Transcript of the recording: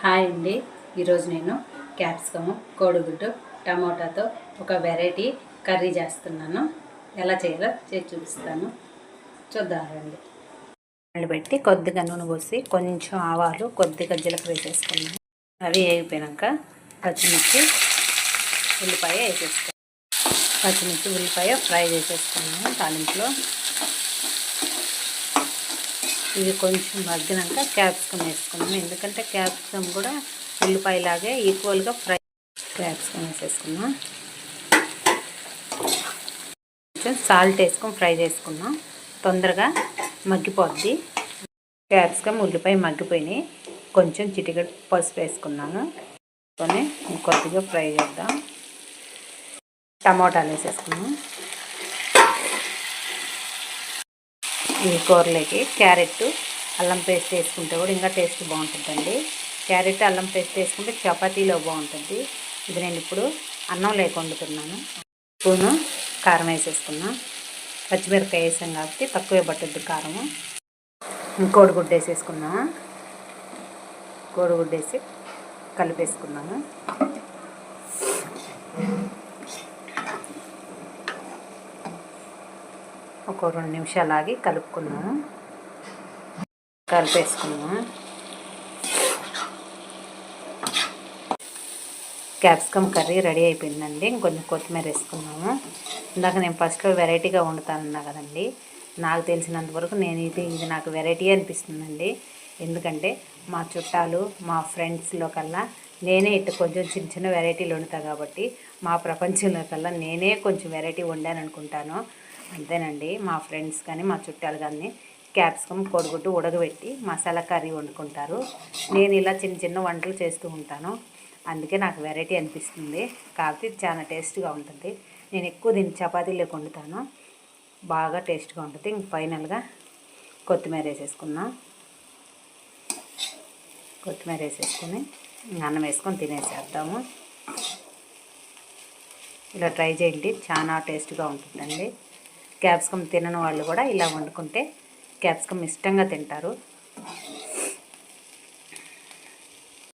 Hi అండి. ఈరోజు నేను క్యాప్సికము కోడిగుడ్డు టమోటాతో ఒక వెరైటీ కర్రీ చేస్తున్నాను. ఎలా చేయాలో చేసి చూపిస్తాను. చూద్దామండి పెట్టి కొద్దిగా నూనె పోసి కొంచెం ఆవాలు కొద్దిగా జీలకర్ర వేసేసుకున్నాను. అవి వేగిపోయాక పచ్చిమిర్చి ఉల్లిపాయ వేసేసుకున్నాను. పచ్చిమిర్చి ఉల్లిపాయ ఫ్రై చేసేసుకున్నాను తాలింపులో. ఇవి కొంచెం మగ్గినాక క్యాప్సికమ్ వేసుకున్నాం ఎందుకంటే క్యాప్సికమ్ కూడా ఉల్లిపాయలాగే ఈక్వల్గా ఫ్రై క్యాప్సికమ్ వేసేసుకున్నాం కొంచెం సాల్ట్ వేసుకొని ఫ్రై చేసుకున్నాం తొందరగా మగ్గిపోద్ది. క్యాప్సికమ్ ఉల్లిపాయ మగ్గిపోయినాయి. కొంచెం చిటికెట్ పసుపు వేసుకున్నాను. కొని కొద్దిగా ఫ్రై చేద్దాం. టమాటాలు వేసేసుకున్నాం ఈ కూరలోకి క్యారెట్ అల్లం పేస్ట్ వేసుకుంటే కూడా ఇంకా టేస్ట్ బాగుంటుందండి. క్యారెట్ అల్లం పేస్ట్ వేసుకుంటే చపాతీలో బాగుంటుంది. ఇది నేను ఇప్పుడు అన్నం లేక వండుతున్నాను. స్పూను కారం వేసేసుకున్నా. పచ్చిమిరపకాయ వేసాం కాబట్టి తక్కువే పట్టుద్ది కారము. కోడిగుడ్డు వేసేసుకున్నా. కోడిగుడ్డ వేసి కలిపేసుకున్నాను. ఒక రెండు నిమిషాలు ఆగి కలుపుకున్నాము. కలిపేసుకున్నాము. క్యాప్సికమ్ కర్రీ రెడీ అయిపోయిందండి. ఇంకొంచెం కొత్తిమీర వేసుకున్నాము. ఇందాక నేను ఫస్ట్లో వెరైటీగా వండుతానన్నా కదండి. నాకు తెలిసినంత వరకు నేను ఇది ఇది నాకు వెరైటీ అనిపిస్తుందండి. ఎందుకంటే మా చుట్టాలు మా ఫ్రెండ్స్లో కల్లా నేనే ఇట్ట కొంచెం చిన్న చిన్న వెరైటీలు వండుతా కాబట్టి మా ప్రపంచంలో కల్లా నేనే కొంచెం వెరైటీ వండాను అనుకుంటాను. అంతేనండి. మా ఫ్రెండ్స్ కానీ మా చుట్టాలు కానీ క్యాప్సికమ్ కోడిగుడ్డు ఉడకబెట్టి మసాలా కర్రీ వండుకుంటారు. నేను ఇలా చిన్న చిన్న వంటలు చేస్తూ ఉంటాను. అందుకే నాకు వెరైటీ అనిపిస్తుంది. కాకపోతే చాలా టేస్ట్గా ఉంటుంది. నేను ఎక్కువ దీన్ని చపాతీలోకి వండుతాను. బాగా టేస్ట్గా ఉంటుంది. ఇంక ఫైనల్గా కొత్తిమీర వేసేసుకున్నాం. కొత్తిమీర వేసేసుకుని అన్నం వేసుకొని తినేసేద్దాము. ఇలా ట్రై చేయండి. చాలా టేస్ట్గా ఉంటుందండి. క్యాప్సికమ్ తినని వాళ్ళు కూడా ఇలా వండుకుంటే క్యాప్సికమ్ ఇష్టంగా తింటారు.